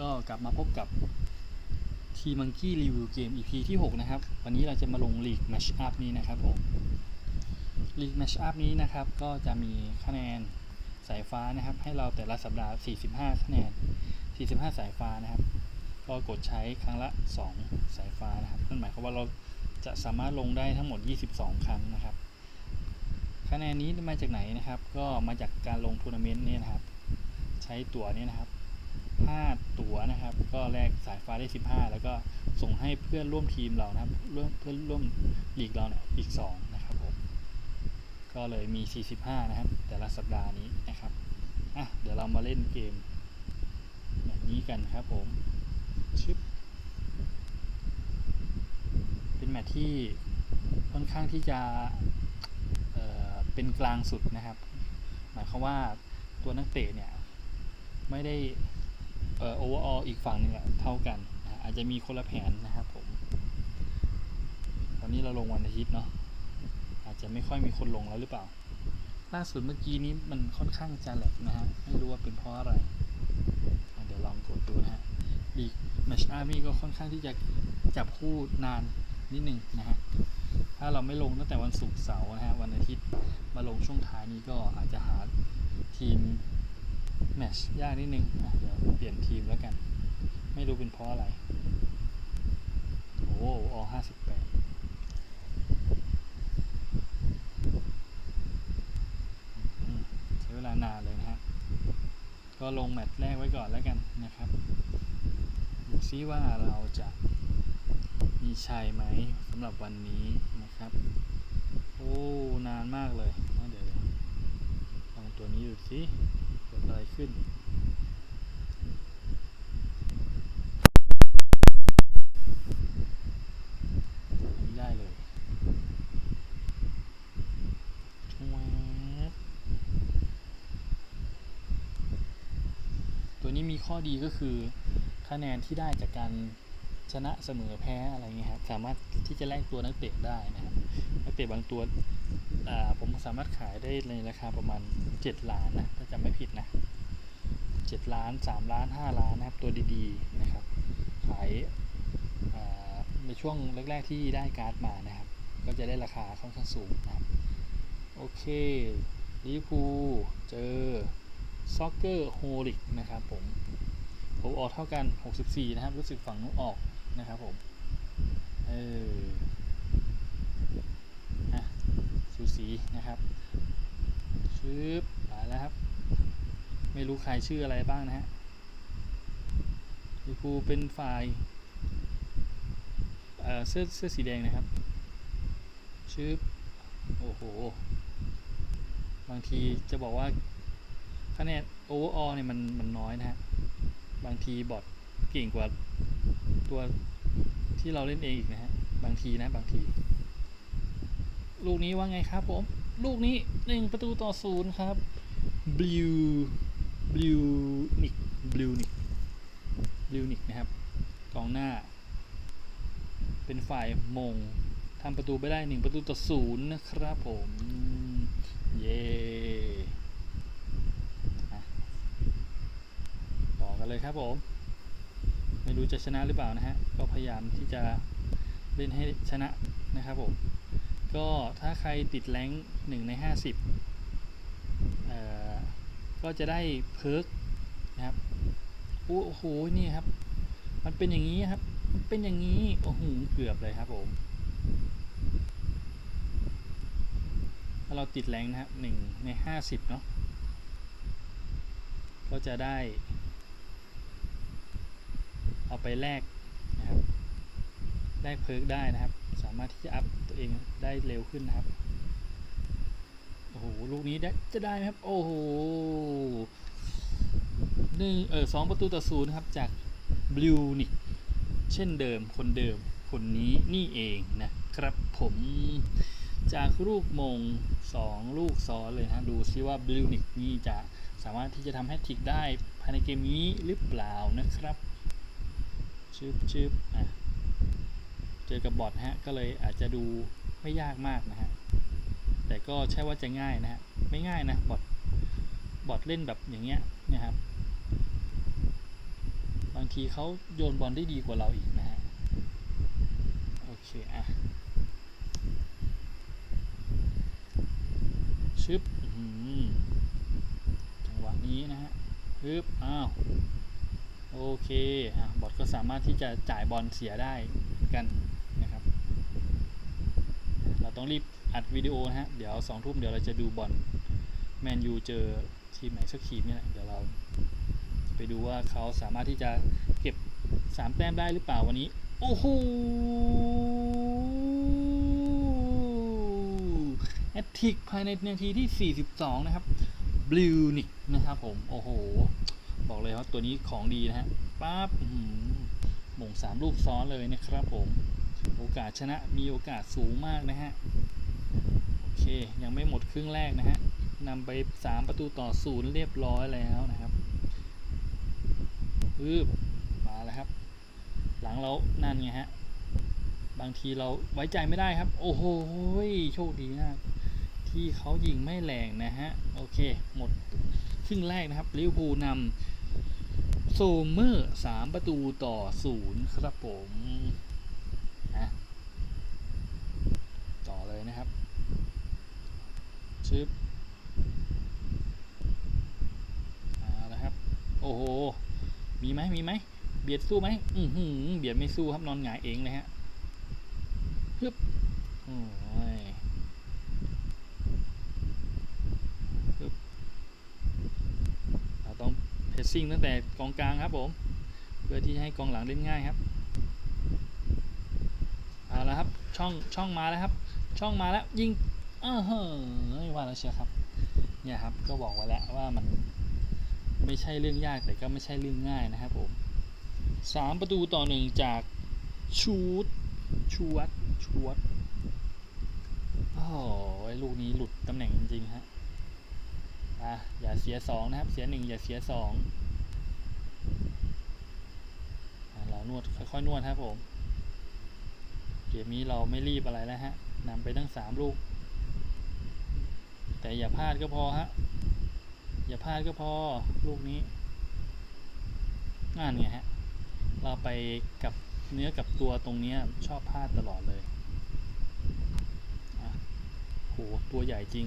ก็กลับมาพบกับทีมังกี้รีวิวเกม EP ที่ 6 นะครับ วันนี้เราจะมาลง League Match Up นี้นะครับผม League Match Up นี้นะครับ ก็จะมีคะแนนสายฟ้านะครับ ให้เราแต่ละสัปดาห์ 45 คะแนน 45 สายฟ้านะครับ ก็กดใช้ครั้งละ 2 สายฟ้านะครับนั่นหมายความว่าเราจะสามารถลงได้ทั้งหมด 22 ครั้งนะครับ คะแนนนี้มาจากไหนนะครับ ก็มาจากการลงทัวร์นาเมนต์นี่นะครับ ใช้ตั๋วนี่นะครับ 5 ตั๋วนะครับ ก็แลกสายฟ้าได้ 15 แล้วก็ส่งให้เพื่อนร่วมทีมเรานะครับร่วมเพื่อนร่วมลีกเราเนี่ยอีก 2 นะครับผมก็เลยมี 45 นะครับ แต่ละสัปดาห์นี้นะครับอะเดี๋ยวเรามาเล่นเกมแบบนี้กันครับผมชึบเป็นแมตช์ที่ค่อนข้างที่จะเเป็นกลางสุดนะครับ หมายความว่าตัวนักเตะเนี่ย ไม่ได้ เอ่อ overall อีกฝั่งนึงอะเท่ากันนะอาจจะมีคนละแผนนะครับผม ตอนนี้เราลงวันอาทิตย์เนาะอาจจะไม่ค่อยมีคนลงแล้วหรือเปล่า ล่าสุดเมื่อกี้นี้มันค่อนข้างจะแหลกนะฮะไม่รู้ว่าเป็นเพราะอะไระเดี๋ยวลองกดดูนะฮะลีกแมชอาร์มี่ก็ค่อนข้างที่จะจับคู่นานนิดหนึ่งนะฮะถ้าเราไม่ลงตั้งแต่วันศุกร์เสาร์นะฮะวันอาทิตย์มาลงช่วงท้ายนี้ก็อาจจะหาทีม แมชยากนิดนึงเดี๋ยวเปลี่ยนทีมแล้วกัน ไม่รู้เป็นเพราะอะไร โอ้อห้าสิบแปดใช้เวลานานเลยนะฮะ ก็ลงแมตช์แรกไว้ก่อนแล้วกันนะครับดูซิว่าเราจะมีชัยไหมสำหรับวันนี้นะครับ โอ้ นานมากเลยเดี๋ยวลองตัวนี้ดูสิ เกิดอะไรขึ้นได้เลยแว๊บตัวนี้มีข้อดีก็คือคะแนนที่ได้จากการชนะเสมอแพ้อะไรเงี้ยครับสามารถที่จะแลกตัวนักเตะได้นะครับนักเตะบางตัวผมสามารถขายได้ในราคาประมาณ 7 ล้านนะถ้าจำไม่ผิดนะ 7 ล้าน 3 ล้าน 5 ล้านนะครับตัวดีๆนะครับขายาในช่วงแรกๆที่ได้การ์ดมานะครับ ก็จะได้ราคาค่อนข้างสูงนะครับโอเคลิเวอร์พูเจอซ็อกเกอร์โฮลิกนะครับผมผมออกเท่ากัน 64 นะครับ รู้สึกฝั่งนู้นออกนะครับผมเอออะสูสีนะครับชืบ้บ ไม่รู้ใครชื่ออะไรบ้างนะฮะลิเวอร์พูลเป็นฝ่ายเเสื้อเสื้อสีแดงนะครับชืบโอ้โห บางทีจะบอกว่าคะแนนโอเวอร์ออลเนี่ยมันมันน้อยนะฮะ บางทีบอทเก่งกว่าตัวที่เราเล่นเองอีกนะฮะ บางทีนะบางที ลูกนี้ว่าไงครับผม ลูกนี้หนึ่งประตูต่อศูนย์ครับบลิว บลิวนิกบลิวนิกบลิวนิกนะครับกองหน้า เป็นฝ่ายมงทำประตูไปได้หนึ่งประตูต่อศูนย์นะครับผม เย่ต่อกันเลยครับผม ไม่รู้จะชนะหรือเปล่านะฮะ ก็พยายามที่จะเล่นให้ชนะนะครับผม ก็ถ้าใครติดแรงหนึ่งในห้าสิบ ก็จะได้เพิร์กนะครับโอ้โหนี่ครับ มันเป็นอย่างนี้ครับ มันเป็นอย่างนี้โอ้โหเกือบเลยครับผมถ้าเราติดแรงนะครับหนึ่งในห้าสิบเนาะก็จะได้ เอาไปแลกนะครับแลกเพิร์กได้นะครับ สามารถที่จะอัพตัวเองได้เร็วขึ้นนะครับ โอ้โห ลูกนี้ได้จะได้ไหมครับ โอ้โหหนึ่งเออสองประตูต่อศูนย์ครับ จากบลิวนิกเช่นเดิมคนเดิมคนนี้นี่เองนะครับผมจากลูกมงสองลูกซ้อนเลยนะดูซิว่าบลิวนิกนี่จะสามารถที่จะทำแฮตทริกได้ภายในเกมนี้หรือเปล่านะครับชึบชึบอะเจอกับบอทฮะก็เลยอาจจะดูไม่ยากมากนะฮะ แต่ก็ใช่ว่าจะง่ายนะฮะไม่ง่ายนะบอทบอทเล่นแบบอย่างเงี้ยนะครับบางทีเขาโยนบอลได้ดีกว่าเราอีกนะฮะโอเคอะชึบอื้อหือจังหวะนี้นะฮะฮึบอ้าวโอเคอะบอทก็สามารถที่จะจ่ายบอลเสียได้เหมือนกันนะครับ เราต้องรีบ อัดวิดีโอนะฮะ เดี๋ยวสองทุ่มเดี๋ยวเราจะดูบอลแมนยูเจอทีมไหนสักทีมเนี่ยเดี๋ยวเราไปดูว่าเขาสามารถที่จะเก็บ3แต้มได้หรือเปล่าวันนี้ โอ้โหแอตทิกภายในนาทีที่ 42 นะครับบลิวนิกนะครับผม โอ้โห บอกเลยว่าตัวนี้ของดีนะฮะปั๊บหม่งสามลูกซ้อนเลยนะครับผม โอกาสชนะมีโอกาสสูงมากนะฮะ เคยังไม่หมดครึ่งแรกนะฮะนำไป 3 ประตูต่อศูนย์เรียบร้อยแล้วนะครับปึ๊บมาแล้วครับ หลังเรานั่นไงฮะ บางทีเราไว้ใจไม่ได้ครับ โอ้โหโชคดีมากที่เขายิงไม่แรงนะฮะ โอเค หมดครึ่งแรกนะครับลิเวอร์พูลนำโซเมอร์สามประตูต่อศูนย์ครับผมนะต่อเลยนะครับ ชึบเอาละครับ โอ้โห มีไหมมีไหม เบียดสู้ไหมอือหือเบียดไม่สู้ครับนอนหงายเองเลยฮะฮึบโอ้ยฮึบเราต้องเพสซิ่งตั้งแต่กองกลางครับผม เพื่อที่จะให้กองหลังเล่นง่ายครับเอาละครับช่องช่องมาแล้วครับ ช่องมาแล้วยิง อ้าเฮ้ยว่าแล้วเชียวครับ เนี่ยครับก็บอกไว้แล้วว่ามันไม่ใช่เรื่องยากแต่ก็ไม่ใช่เรื่องง่ายนะครับผมสามประตูต่อหนึ่งจากชูดชวดชวดโอ้โหลูกนี้หลุดตำแหน่งจริงๆฮะอะอย่าเสียสองนะครับ เสียหนึ่งอย่าเสียสองเรานวดค่อยๆนวดครับผม เกมนี้เราไม่รีบอะไรแล้วฮะนำไปตั้งสามลูก แต่อย่าพลาดก็พอฮะ อย่าพลาดก็พอลูกนี้นั่นไงฮะ เราไปกับเนื้อกับตัวตรงเนี้ยชอบพลาดตลอดเลยอะโหตัวใหญ่จริง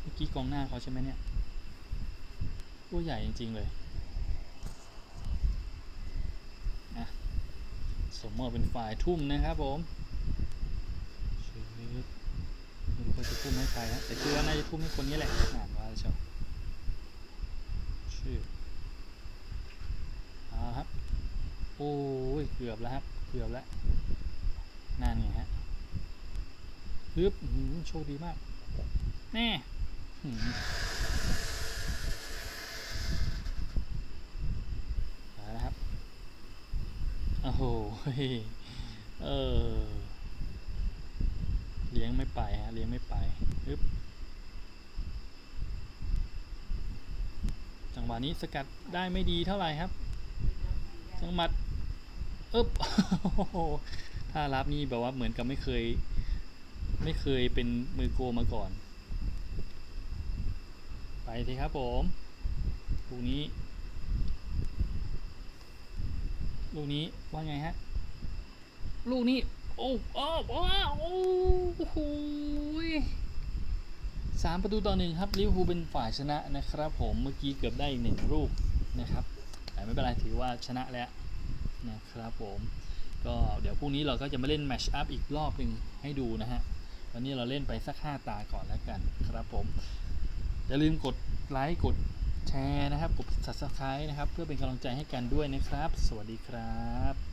เมื่อกี้กองหน้าเขาใช่ไหมเนี่ย ตัวใหญ่จริง ๆ เลยอะสมมติเป็นฝ่ายทุ่มนะครับผมชืบไม่รู้เขาจะ ทุ่มให้ใครฮะแต่คิดว่าน่าจะทุ่มให้คนนี้แหละอ่านว่าเชียวชื่อเอาครับ โอ้ย เกือบแล้วครับ เกือบแล้วนั่นไงฮะฮึบโชคดีมาก แน่อื้อหือเอาละครับ โอ้โห เออ เลี้ยงไม่ไปฮะ เลี้ยงไม่ไป จังหวะนี้สกัดได้ไม่ดีเท่าไหร่ครับ จังหมัดอึ๊บถ้ารับนี่แบบว่าเหมือนกับไม่เคย ไม่เคยเป็นมือโกมาก่อน ไปทีครับผมลูกนี้ ลูกนี้ว่าไงฮะ ลูกนี้ โอ้โอ้โอ้โอ้โห สามประตูต่อหนึ่งครับลิเวอร์พูลเป็นฝ่ายชนะนะครับ ผมเมื่อกี้เกือบได้อีกหนึ่งลูกนะครับแต่ไม่เป็นไรถือว่าชนะแล้วนะครับผมก็เดี๋ยวพรุ่งนี้เราก็จะมาเล่นแมชอัพอีกรอบหนึ่งให้ดูนะฮะวันนี้เราเล่นไปสักห้าตาก่อนแล้วกันครับผม อย่าลืมกดไลค์กดแชร์นะครับ กด subscribe นะครับ เพื่อเป็นกำลังใจให้กันด้วยนะครับ สวัสดีครับ